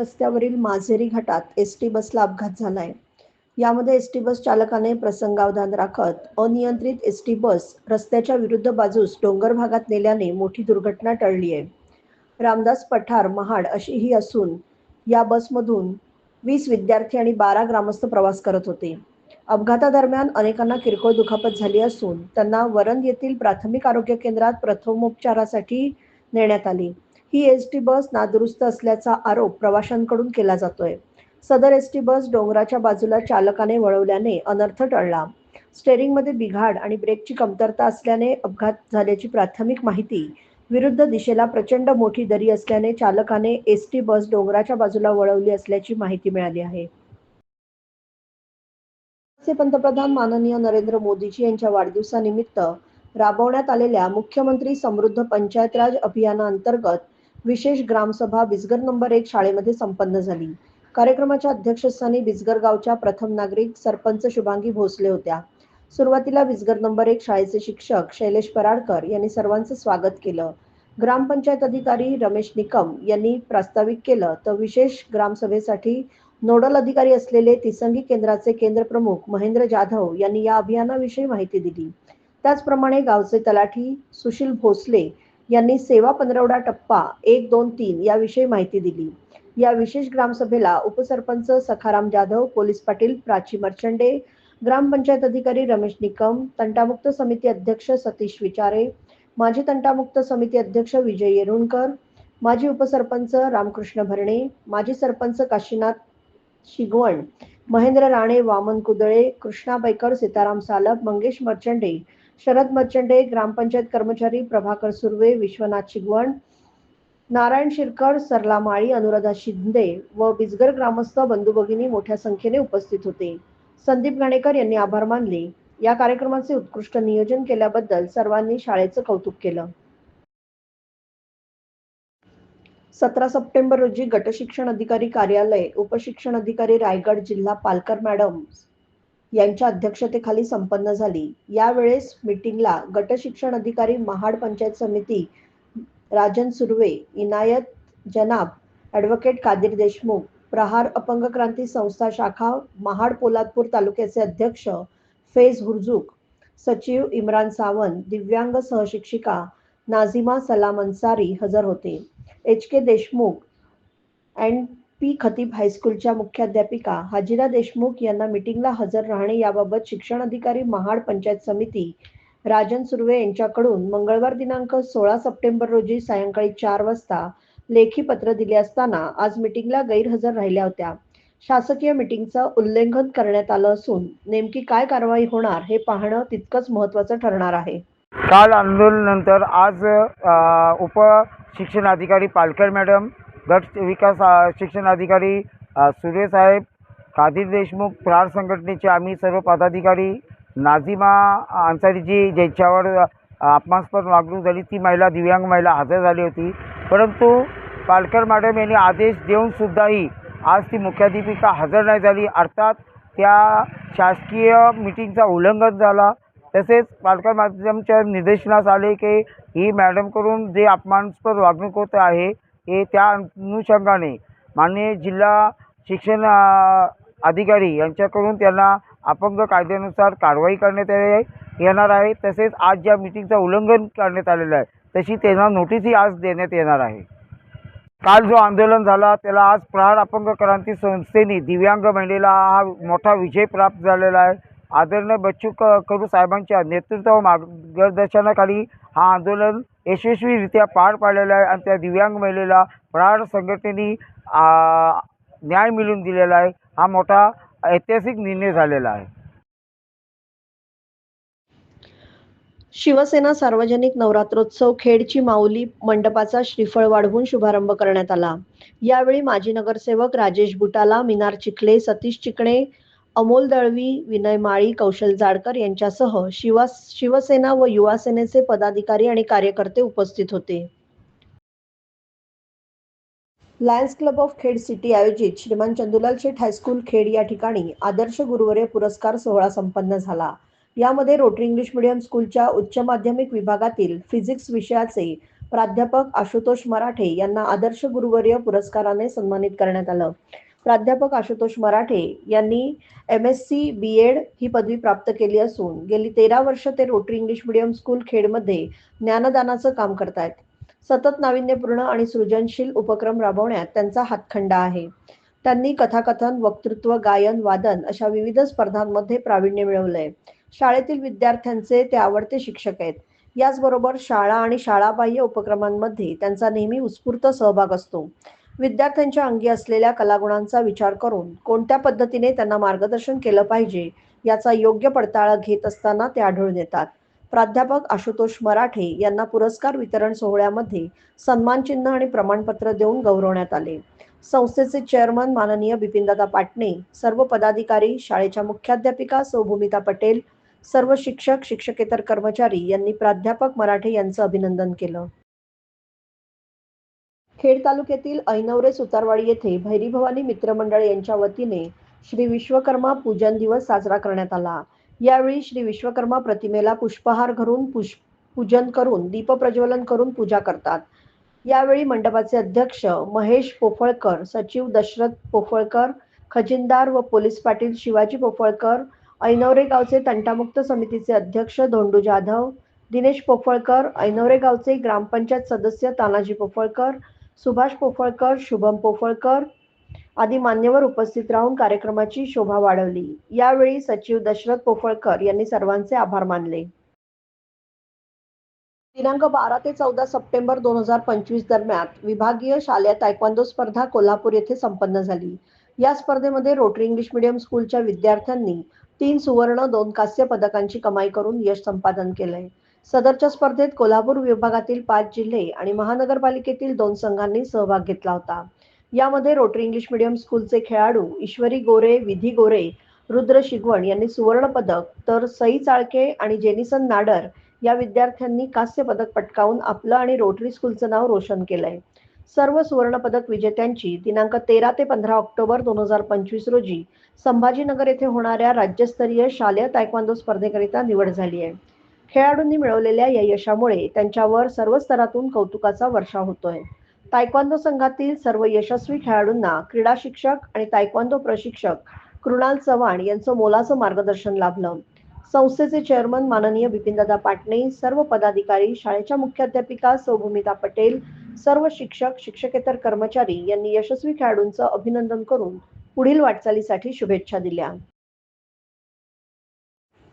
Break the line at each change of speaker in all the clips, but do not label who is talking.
रस्त्यावरील माझेरी घाटात S T बसला अपघात झाला आहे यामध्ये एस टी बस चालकाने प्रसंगावधान राखत अनियंत्रित एस टी बस रस्त्याच्या विरुद्ध बाजूस डोंगर भागात नेल्याने मोठी दुर्घटना टळली आहे. रामदास पठार महाड अशी ही असून या बसमधून वीस विद्यार्थी आणि बारा ग्रामस्थ प्रवास करत होते. अपघातादरम्यान अनेकांना किरकोळ दुखापत झाली असून त्यांना वरंद येथील प्राथमिक आरोग्य केंद्रात प्रथमोपचारासाठी नेण्यात आली. ही एस टी बस नादुरुस्त असल्याचा आरोप प्रवाशांकडून केला जातोय. सदर एस टी बस डोंगराच्या बाजूला चालकाने वळवल्याने अनर्थ टळला. स्टेअरिंगमध्ये बिघाड आणि ब्रेकची कमतरता असल्याने अपघात झाल्याची प्राथमिक माहिती विरुद्ध दिशेला प्रचंड मोठी दरी असल्याने चालकाने एस टी बस डोंगराच्या बाजूला वळवली असल्याची माहिती मिळाली आहे. पंतप्रधान माननीय नरेंद्र मोदीजी यांच्या वाढदिवसानिमित्त राबवण्यात आलेल्या मुख्यमंत्री समृद्ध पंचायत राज अभियानाअंतर्गत विशेष ग्रामसभा बिजगर नंबर एक शाळेमध्ये संपन्न झाली. कार्यक्रमाच्या अध्यक्षस्थानी बिजगर गावच्या प्रथम नागरिक सरपंच शुभांगी भोसले होत्या. सुरुवातीला बिजगर नंबर एक शाळेचे शिक्षक शैलेश पराडकर यांनी सर्वांचं स्वागत केलं. ग्रामपंचायत अधिकारी रमेश निकम यांनी प्रास्ताविक केलं तर विशेष ग्रामसभेसाठी नोडल अधिकारी असलेले तिसंगी केंद्राचे केंद्र प्रमुख महेंद्र जाधव यांनी या अभियानाविषयी माहिती दिली. त्याचप्रमाणे गावचे तलाठी सुशील भोसले यांनी सेवा पंधरवडा टप्पा एक दोन तीन याविषयी माहिती दिली. या विशेष ग्रामसभेला उपसरपंच सखाराम जाधव पोलीस पाटील प्राची मर्चंडे ग्रामपंचायत अधिकारी रमेश निकम तंटामुक्त समिती अध्यक्ष सतीश विचारे माजी तंटामुक्त समिती अध्यक्ष विजय येरुणकर माजी उपसरपंच रामकृष्ण भरणे माजी सरपंच काशीनाथ शिगवण महेंद्र राणे वामन कुदळे कृष्णा बैकर सीताराम सालप मंगेश मर्चंडे शरद मर्चंडे ग्रामपंचायत कर्मचारी प्रभाकर सुर्वे विश्वनाथ शिगवण नारायण शिरकर सरला माळी अनुराधा शिंदे व बिजगर ग्रामस्थ बंधू भगिनी मोठ्या संख्येने उपस्थित होते. संदीप घाणेकर यांनी आभार मानले. या कार्यक्रमाचे उत्कृष्ट नियोजन केल्याबद्दल सर्वांनी शाळेचं कौतुक केलं. सतरा सप्टेंबर रोजी गटशिक्षण अधिकारी कार्यालय उपशिक्षण अधिकारी रायगड जिल्हा पालकर मॅडम यांच्या अध्यक्षतेखाली संपन्न झाली. यावेळेस मीटिंगला गटशिक्षण अधिकारी महाड पंचायत समिती राजन सुर्वे इनायत जनाब ॲडव्होकेट कादिर देशमुख प्रहार अपंग क्रांती संस्था शाखा महाड पोलादपूर तालुक्याचे अध्यक्ष फेज हुरजुक सचिव इम्रान सावंत दिव्यांग सहशिक्षिका नाझिमा सलाम अन्सारी हजर होते. H K Deshmukh and P. Khatib हायस्कूलच्या मुख्याध्यापिका हाजिरा देशमुख यांना मीटिंगला हजर राहणे याबाबत शिक्षण अधिकारी महाड पंचायत समिती राजन सुर्वे यांच्याकडून मंगळवार दिनांक सोळा सप्टेंबर रोजी सायंकाळी चार वाजता लेखी पत्र दिले असताना आज मीटिंगला गैरहजर राहिल्या होत्या. शासकीय मीटिंगचं उल्लंघन करण्यात आलं असून नेमकी काय कारवाई होणार हे पाहणं तितकंच महत्त्वाचं ठरणार आहे.
काल आंदोलनानंतर आज अ, उप शिक्षणाधिकारी पालकर मॅडम गट विकास शिक्षण शिक्षणाधिकारी सुरेसाहेब सुरे कादिर देशमुख प्रहार संघटनेचे आम्ही सर्व पदाधिकारी नाझिमा अन्सारीजी ज्यांच्यावर अपमानस्पद वागणूक झाली ती महिला दिव्यांग महिला हजर झाली होती. परंतु पालकर मॅडम यांनी आदेश देऊनसुद्धाही आज ती मुख्याध्यापिका हजर नाही झाली. अर्थात त्या शासकीय मिटिंगचा उल्लंघन झाला. तसेच पालकर माध्यमच्या निदर्शनास आले की ही मॅडमकडून जे अपमानास्पद वागणूक होत आहे हे त्या अनुषंगाने माननीय जिल्हा शिक्षण अधिकारी यांच्याकडून त्यांना अपंग कायद्यानुसार कारवाई करण्यात ये- येणार आहे. तसेच आज ज्या मिटिंगचं उल्लंघन करण्यात आलेलं आहे तशी त्यांना नोटीसही आज देण्यात येणार आहे. काल जो आंदोलन झाला त्याला आज प्रहार अपंग क्रांती संस्थेने दिव्यांग महिलेला हा मोठा विजय प्राप्त झालेला आहे. आदरणीय बच्चू क कडू साहेबांच्या नेतृत्व मार्गदर्शनाखाली हा आंदोलन यशस्वीरित्या पार पाडलेला आहे आणि त्या दिव्यांग महिलेला प्रहार संघटनेने न्याय मिळवून दिलेला आहे. हा मोठा ऐतिहासिक निर्णय झालेला आहे.
शिवसेना सार्वजनिक नवरात्रोत्सव खेडची माऊली मंडपाचा श्रीफळ वाढवून शुभारंभ करण्यात आला. यावेळी माजी नगरसेवक राजेश बुटाला मिनार चिखले सतीश चिकणे अमोल दळवी विनय माळी कौशल जाडकर यांच्यासह शिवा शिवसेना व युवा सेनेचे पदाधिकारी आणि कार्यकर्ते उपस्थित होते. Lions club of Khed city आयोजित श्रीमान चंदुलाल शेठ हायस्कूल खेड या ठिकाणी आदर्श गुरुवर्य पुरस्कार सोहळा संपन्न झाला. यामध्ये रोटरी इंग्लिश मीडियम स्कूलच्या उच्च माध्यमिक विभागातील फिजिक्स विषयाचे प्राध्यापक आशुतोष मराठे यांना आदर्श गुरुवर्य पुरस्काराने सन्मानित करण्यात आलं. प्राध्यापक आशुतोष मराठे यांनी M S C B Ed ही पदवी प्राप्त केली असून गेली तेरा वर्ष ते रोटरी इंग्लिश मिडियम स्कूल खेडमध्ये ज्ञानदानाचं काम करतायत. सतत नाविन्यपूर्ण आणि सृजनशील उपक्रम राबवण्यात त्यांचा हातखंडा आहे. त्यांनी कथाकथन वक्तृत्व गायन वादन अशा विविध स्पर्धांमध्ये प्रावीण्य मिळवलंय. शाळेतील विद्यार्थ्यांचे ते आवडते शिक्षक आहेत. याचबरोबर शाळा आणि शाळाबाह्य उपक्रमांमध्ये त्यांचा नेहमी उत्स्फूर्त सहभाग असतो. विद्यार्थ्यांच्या अंगी असलेल्या कलागुणांचा विचार करून कोणत्या पद्धतीने त्यांना मार्गदर्शन केलं पाहिजे याचा योग्य पडताळा घेत असताना ते आढळून येतात प्राध्यापक आशुतोष मराठे यांना पुरस्कार वितरण सोहळ्यामध्ये सन्मानचिन्ह आणि प्रमाणपत्र देऊन गौरवण्यात आले. संस्थेचे चेअरमन माननीय बिपिनदादा पाटणे सर्व पदाधिकारी शाळेच्या मुख्याध्यापिका सौभूमिता पटेल सर्व शिक्षक शिक्षकेतर कर्मचारी यांनी प्राध्यापक मराठे यांचं अभिनंदन केलं. खेड तालुक्यातील ऐनवरे सुतारवाडी येथे भैरीभवानी मित्रमंडळ यांच्या वतीने श्री विश्वकर्मा पूजन दिवस साजरा करण्यात आला. यावेळी श्री विश्वकर्मा प्रतिमेला पुष्पहार घरून पुष्प पूजन करून दीपप्रज्वलन करून पूजा करतात. यावेळी मंडपाचे अध्यक्ष महेश पोफळकर सचिव दशरथ पोफळकर खजिनदार व पोलीस पाटील शिवाजी पोफळकर ऐनवरे गावचे तंटामुक्त समितीचे अध्यक्ष धोंडू जाधव दिनेश पोफळकर ऐनवरे गावचे ग्रामपंचायत सदस्य तानाजी पोफळकर सुभाष पोफळकर शुभम पोफळकर आदी मान्यवर उपस्थित राहून कार्यक्रमाची शोभा वाढवली. यावेळी सचिव दशरथ पोफळकर यांनी सर्वांचे आभार मानले. दिनांक बारा ते चौदा सप्टेंबर दोन हजार पंचवीस दरम्यान विभागीय शालेय तायक्वांदो स्पर्धा कोल्हापूर येथे संपन्न झाली. या स्पर्धेमध्ये रोटरी इंग्लिश मिडियम स्कूलच्या विद्यार्थ्यांनी तीन सुवर्ण दोन कांस्य पदकांची कमाई करून यश संपादन केलंय. सदरच्या स्पर्धेत कोल्हापूर विभागातील पाच जिल्हे आणि महानगरपालिकेतील दोन संघांनी सहभाग घेतला होता. यामध्ये रोटरी इंग्लिश मीडियम स्कूलचे खेळाडू ईश्वरी गोरे विधी गोरे रुद्र शिगवण यांनी सुवर्ण पदक तर सई चाळके आणि जेनिसन नाडर या विद्यार्थ्यांनी कांस्य पदक पटकावून आपलं आणि रोटरी स्कूलचं नाव रोशन केलंय. सर्व सुवर्ण पदक विजेत्यांची दिनांक तेरा ते पंधरा ऑक्टोबर दोन हजार पंचवीस रोजी संभाजीनगर येथे होणाऱ्या राज्यस्तरीय शालेय तायक्वांदो स्पर्धेकरिता निवड झाली आहे. खेळाडूंनी मिळवलेल्या या यशामुळे त्यांच्यावर सर्व स्तरातून कौतुकाचा वर्षा होतोय. तायक्वांदो संघातील सर्व यशस्वी खेळाडूंना क्रीडा शिक्षक आणि तायक्वांदो प्रशिक्षक कृणाल चव्हाण यांचं मोलाचं मार्गदर्शन लाभलं. संस्थेचे चेअरमन माननीय बिपिनदादा पाटणे सर्व पदाधिकारी शाळेच्या मुख्याध्यापिका सौभूमिता पटेल सर्व शिक्षक शिक्षकेतर कर्मचारी यांनी यशस्वी खेळाडूंचं अभिनंदन करून पुढील वाटचालीसाठी शुभेच्छा दिल्या.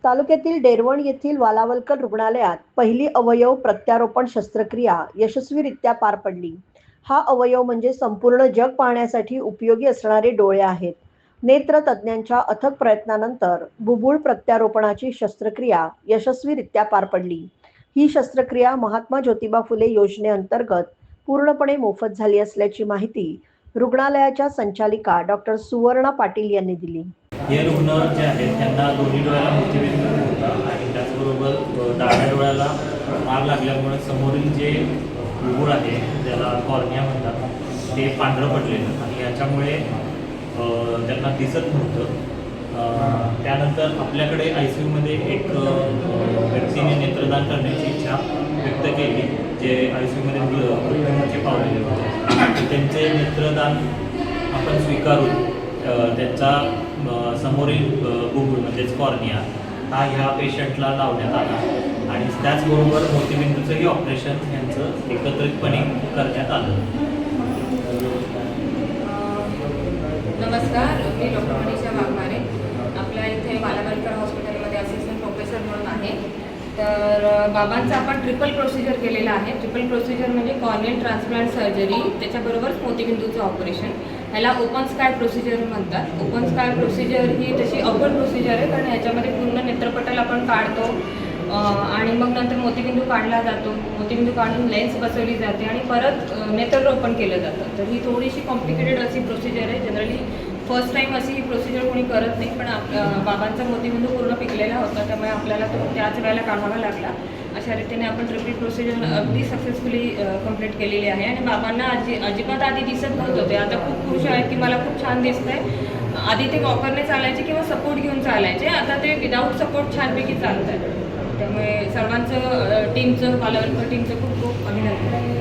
तालुक्यातील डेरवण येथील वालावलकर रुग्णालयात पहिली अवयव प्रत्यारोपण शस्त्रक्रिया यशस्वीरित्या पार पडली. हा अवयव म्हणजे संपूर्ण जग पाहण्यासाठी उपयोगी असणारे डोळे आहेत. नेत्र तज्ज्ञांच्या अथक प्रयत्नानंतर बुबुळ प्रत्यारोपणाची शस्त्रक्रिया यशस्वीरित्या पार पडली. ही शस्त्रक्रिया महात्मा ज्योतिबा फुले योजनेअंतर्गत पूर्णपणे मोफत झाली असल्याची माहिती रुग्णालयाच्या संचालिका डॉक्टर सुवर्णा पाटील यांनी दिली.
हे रुग्ण जे आहेत त्यांना दोन्ही डोळ्याला मोतीबिंदू होता आणि त्याचबरोबर डाव्या डोळ्याला मार लागल्यामुळे समोरील जे बुबुळ आहे ज्याला कॉर्निया म्हणतात ते पांढरं पडलेलं आणि याच्यामुळे त्यांना दिसत नव्हतं. त्यानंतर आपल्याकडे आय सी यूमध्ये एक व्यक्तीने नेत्रदान करण्याची इच्छा व्यक्त केली जे आय सी यूमध्ये मृत्यूचे पावलेले होते. त्यांचे नेत्रदान आपण स्वीकारून त्यांचा समोरील अ, बुबुळ म्हणजेच कॉर्निया हा ह्या पेशंटला लावण्यात आला. आणि त्याचबरोबर मोतीबिंदूचंही ऑपरेशन यांचं एकत्रितपणे करण्यात आलं.
नमस्कार मी डॉक्टर मनीषा वाघमारे. आपल्या इथे बालाबालिका हॉस्पिटलमध्ये असिस्टंट प्रोफेसर म्हणून आहे. तर बाबांचं आपण ट्रिपल प्रोसिजर केलेलं आहे. ट्रिपल प्रोसिजर म्हणजे कॉर्नियल ट्रान्सप्लांट सर्जरी त्याच्याबरोबर मोतीबिंदूचं ऑपरेशन ह्याला ओपन स्काय प्रोसिजर म्हणतात. ओपन स्काय प्रोसिजर ही तशी अवघड प्रोसिजर आहे कारण ह्याच्यामध्ये पूर्ण नेत्रपटल आपण काढतो आणि मग नंतर मोतीबिंदू काढला जातो. मोतीबिंदू काढून लेन्स बसवली जाते आणि परत नेत्ररोपण केलं जातं. तर ही थोडीशी कॉम्प्लिकेटेड अशी प्रोसिजर आहे. जनरली फर्स्ट टाईम अशी ही प्रोसिजर कोणी करत नाही पण आप बाबांचा मोतीबिंदू पूर्ण पिकलेला होता त्यामुळे आपल्याला तो त्याच वेळेला काढावा लागला. अशा रीतीने आपण रिपीट प्रोसिजर अगदी सक्सेसफुली कंप्लीट केलेली आहे. आणि बाबांना अजि अजिबात आधी दिसत नव्हतं ते. आता खूप खुश आहेत की मला खूप छान दिसतंय. आधी ते वॉकरने चालायचे किंवा सपोर्ट घेऊन चालायचे. आता ते विदाऊट सपोर्ट छानपैकी चालत आहे त्यामुळे सर्वांचं टीमचं बाला टीमचं खूप खूप अभिनंदन.